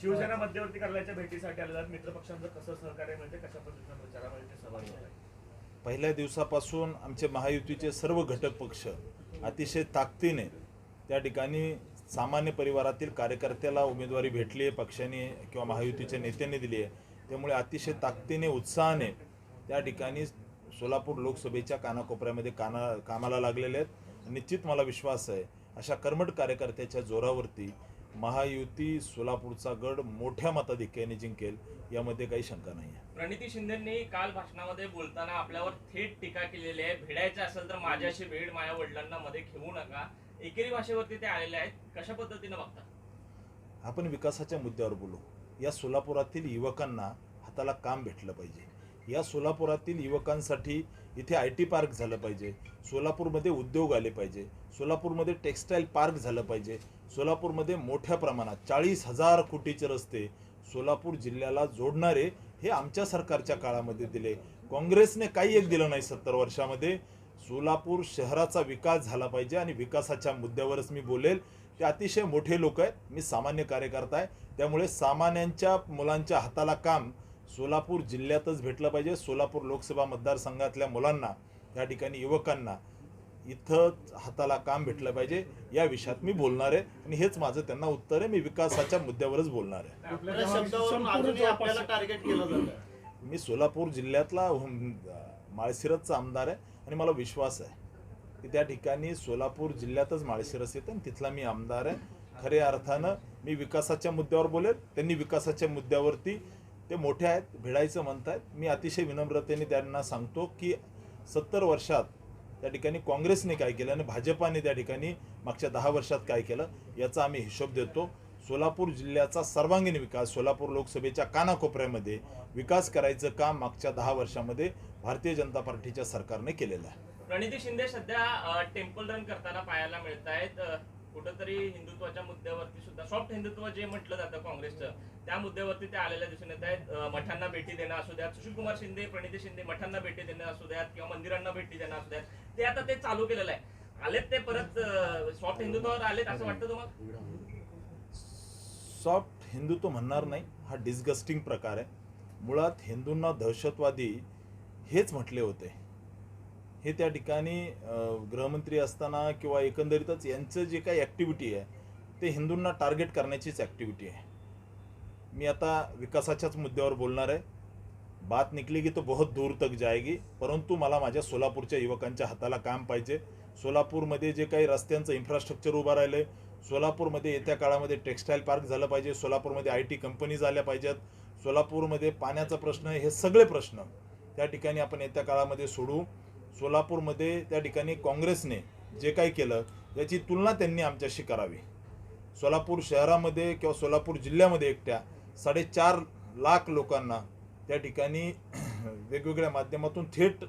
शिवसेना मध्यवर्ती कार्यालयाच्या भेटीसाठी आलेला मित्रपक्षांचं कसं सहकार्य मिळते कशा पद्धतीनं प्रचारामध्ये सहभागी पहिल्या दिवसापासून आमचे महायुतीचे सर्व घटक पक्ष अतिशय ताकदीने त्या ठिकाणी सामान्य परिवारातील कार्यकर्त्याला उमेदवारी भेटली आहे पक्षाने किंवा महायुतीच्या नेत्यांनी दिली आहे. त्यामुळे अतिशय ताकदीने उत्साहाने त्या ठिकाणी सोलापूर लोकसभेच्या कानाकोपऱ्यामध्ये काना कामाला लागलेले आहेत. निश्चित मला विश्वास आहे अशा कर्मठ कार्यकर्त्याच्या जोरावरती महायुती सोलापूरचा गड मोठ्या मताधिक्याने जिंकेल यामध्ये काही शंका नाही आहे. प्रणिती शिंदेंनी काल भाषणामध्ये बोलताना आपल्यावर थेट टीका केलेली आहे. भिडायचं असेल तर माझ्याशी भेड माझ्या वडिलांना मध्ये घेऊ नका. एकेरी भाषेवरती ते आलेले आहेत. कशा पद्धतीनं बघता? आपण विकासाच्या मुद्द्यावर बोलू. या सोलापुरातील युवकांना हाताला काम भेटलं पाहिजे. या सोलापुरातील युवकांसाठी इथे आय टी पार्क झालं पाहिजे. सोलापूरमध्ये उद्योग आले पाहिजे. सोलापूरमध्ये टेक्स्टाईल पार्क झालं पाहिजे. सोलापूरमध्ये मोठ्या प्रमाणात चाळीस हजार कोटीचे रस्ते सोलापूर जिल्ह्याला जोडणारे हे आमच्या सरकारच्या काळामध्ये दिले. काँग्रेसने काही एक दिलं नाही सत्तर वर्षामध्ये. सोलापूर शहराचा विकास झाला पाहिजे आणि विकासाच्या मुद्द्यावरच मी बोलेल. ते अतिशय मोठे लोक आहेत. मी सामान्य कार्यकर्ता आहे. त्यामुळे सामान्यांच्या मुलांच्या हाताला काम सोलापूर जिल्ह्यातच भेटलं पाहिजे. सोलापूर लोकसभा मतदारसंघातल्या मुलांना त्या ठिकाणी युवकांना. इथं हाताला काम भेटलं पाहिजे या विषयात मी बोलणार आहे आणि हेच माझं त्यांना उत्तर आहे. मी विकासाच्या मुद्द्यावरच बोलणार आहे. आपल्या शब्दावरून अजूनही आपल्याला टार्गेट केलं जातं. मी सोलापूर जिल्ह्यातला माळशिरसचा आमदार आहे आणि मला विश्वास आहे की त्या ठिकाणी सोलापूर जिल्ह्यातच माळशिरस येतं आणि तिथला मी आमदार आहे. खऱ्या अर्थानं मी विकासाच्या मुद्द्यावर बोलेल. त्यांनी विकासाच्या मुद्द्यावरती ते मोठे आहेत भिडायचं म्हणतायत. मी अतिशय विनम्रतेने त्यांना सांगतो की सत्तर वर्षात त्या ठिकाणी काँग्रेसने काय केलं आणि भाजपाने त्या ठिकाणी मागच्या दहा वर्षात काय केलं याचा आम्ही हिशोब देतो. सोलापूर जिल्ह्याचा सर्वांगीण विकास सोलापूर लोकसभेच्या कानाकोपऱ्यामध्ये विकास करायचं काम मागच्या दहा वर्षामध्ये भारतीय जनता पार्टीच्या सरकारने केलेलं आहे. प्रणिती शिंदे सध्या टेम्पल रन करताना पाहायला मिळत आहेत कुठंतरी हिंदुत्वाच्या मुद्द्यावरती सुद्धा सॉफ्ट हिंदुत्व जे म्हटलं जातं काँग्रेसचं त्या मुद्द्यावरती ते आलेल्या दिसून येत आहेत मठांना भेटी देणं असू द्यात. सुशीलकुमार शिंदे प्रणिती शिंदे मठांना भेटी देणं असू द्यात किंवा मंदिरांना भेटी देणं असू द्यात. ते आता ते चालू केलेलं आहे. आलेत ते परत सॉफ्ट हिंदुत्वावर आलेत असं वाटतं तुम्हाला? सॉफ्ट हिंदुत्व म्हणणार नाही. हा डिस्गस्टिंग प्रकार आहे. मुळात हिंदूंना दहशतवादी हेच म्हटले होते. हे त्या ठिकाणी गृहमंत्री असताना किंवा एकंदरीतच यांचं जे काही ॲक्टिव्हिटी आहे ते हिंदूंना टार्गेट करण्याचीच ॲक्टिव्हिटी आहे. मी आता विकासाच्याच मुद्द्यावर बोलणार आहे. बात निकली की तो बहुत दूर तक जाएगी परंतु मला माझ्या सोलापूरच्या युवकांच्या हाताला काम पाहिजे. सोलापूरमध्ये जे काही रस्त्यांचं इन्फ्रास्ट्रक्चर उभं राहिलं आहे सोलापूरमध्ये येत्या काळामध्ये टेक्स्टाईल पार्क झालं पाहिजे सोलापूरमध्ये आय टी कंपनीज आल्या पाहिजेत सोलापूरमध्ये पाण्याचा प्रश्न हे सगळे प्रश्न त्या ठिकाणी आपण येत्या काळामध्ये सोडू. सोलापूरमध्ये त्या ठिकाणी काँग्रेसने जे काही केलं याची तुलना त्यांनी आमच्याशी करावी. सोलापूर शहरामध्ये किंवा सोलापूर जिल्ह्यामध्ये एकट्या साडेचार लाख लोकांना त्या ठिकाणी वेगवेगळ्या माध्यमातून थेट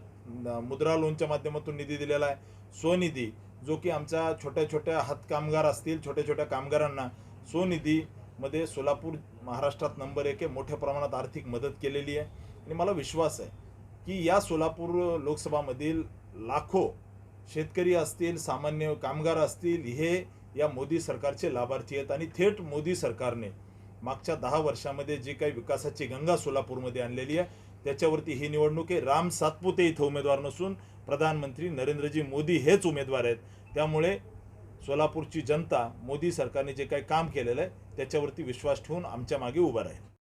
मुद्रा लोनच्या माध्यमातून निधी दिलेला आहे. स्वनिधी जो की आमच्या छोट्या छोट्या हातकामगार असतील छोट्या छोट्या कामगारांना स्वनिधीमध्ये सोलापूर महाराष्ट्रात नंबर एक आहे. मोठ्या प्रमाणात आर्थिक मदत केलेली आहे. आणि मला विश्वास आहे की या सोलापूर लोकसभामधील लाखो शेतकरी असतील सामान्य कामगार असतील हे या मोदी सरकारचे लाभार्थी आहेत आणि थेट मोदी सरकारने मागच्या दहा वर्षामध्ये जी काही विकासाची गंगा सोलापूरमध्ये आणलेली आहे त्याच्यावरती ही निवडणूक आहे. राम सातपुते इथं उमेदवार नसून प्रधानमंत्री नरेंद्रजी मोदी हेच उमेदवार आहेत. त्यामुळे सोलापूरची जनता मोदी सरकारने जे काही काम केलेलं आहे त्याच्यावरती विश्वास ठेवून आमच्या मागे उभं राहील.